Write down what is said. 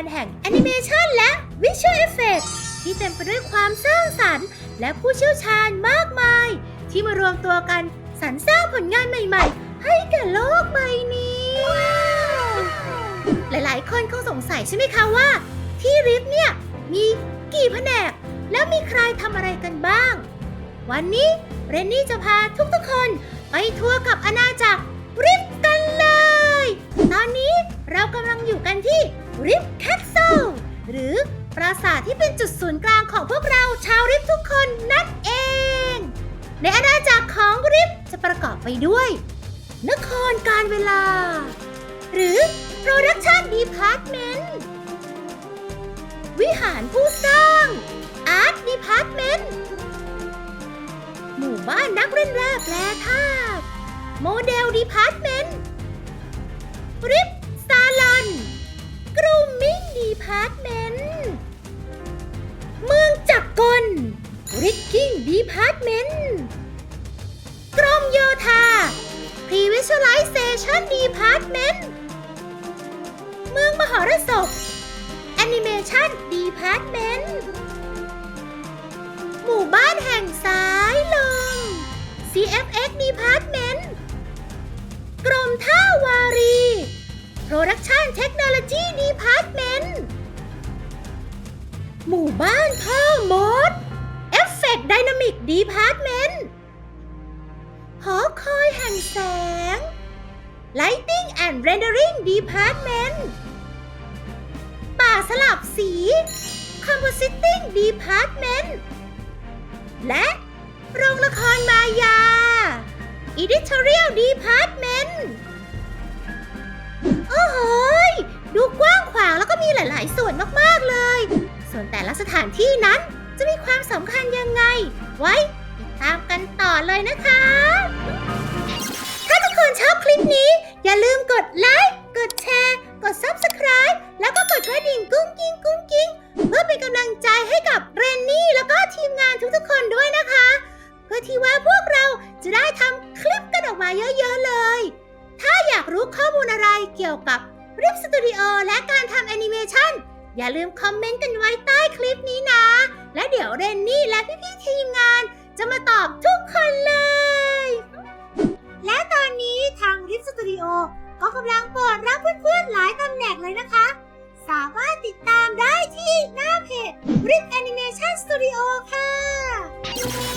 นด์แห่งแอนิเมชันและวิชวลเอฟเฟกที่เต็มไปด้วยความสร้างสรรค์ และผู้เชี่ยวชาญมากมาย ที่มารวมตัวกันสรรสร้างผลงานใหม่ๆ ให้แก่โลกใบนี้ หลายๆ คนคงสงสัยใช่ไหมคะว่า ที่ริฟเนี่ยมีกี่แผนก แล้วมีใครทำอะไรกันบ้าง วันนี้เรนนี่จะพาทุกๆคนไปทัวร์กับอาณา ปราสาทที่เป็นจุดศูนย์กลางของพวกเราชาวริฟทุกคนนั่นเอง ในอาณาจักรของริฟจะประกอบไปด้วย นครการเวลา หรือ Production Department วิหารผู้สร้าง Art Department หมู่บ้านนักเล่นแร่แปลธาตุโมเดล Department ริปซาลอนกรูมมิ่ง Department ริกกิ้งดีพาร์ตเมนต์กรมโยธาพรีวิชวลไลเซชันดีพาร์ตเมนต์เมืองมหรสพแอนิเมชันดีพาร์ตเมนต์หมู่บ้านแห่งสายลม CFX ดีพาร์ตเมนต์กรมท่าวารีโปรดักชันเทคโนโลยีดีพาร์ตเมนต์หมู่บ้านพ่อ ตไดนามิกดีพาร์ตเมนต์หอคอยแห่งแสง Lighting and Rendering Department ป่าสลับสี Compositing Department และโรงละครมายา Editorial Department โอ้โหดูกว้างขวางแล้วก็มีหลาย ๆ ส่วนมาก ๆ เลย ส่วนแต่ละสถานที่นั้น จะมีความสำคัญยังไง ไว้ ติดตามกันต่อเลยนะคะ ถ้าทุกคนชอบคลิปนี้ อย่าลืมกดไลค์ กดแชร์ กด Subscribe แล้วก็กดกระดิ่งกุ้งกิ้งกุ้งกิ้งเพื่อเป็นกำลังใจให้กับเรนนี่แล้วก็ทีมงานทุกๆคนด้วยนะคะ เพื่อที่ว่าพวกเราจะได้ทำคลิปกันออกมาเยอะๆเลย ถ้าอยากรู้ข้อมูลอะไรเกี่ยวกับริปสตูดิโอและการทำแอนิเมชัน อย่าลืมคอมเมนต์กันไว้ใต้คลิปนี้นะ และเดี๋ยวเรนนี่และพี่ๆทีมงาน จะมาตอบทุกคนเลย และตอนนี้ทางริปสตูดิโอก็กำลังเปิดรับเพื่อนๆหลายตำแหน่งเลยนะคะ สามารถติดตามได้ที่หน้าเพจ RIP Animation Studio ค่ะ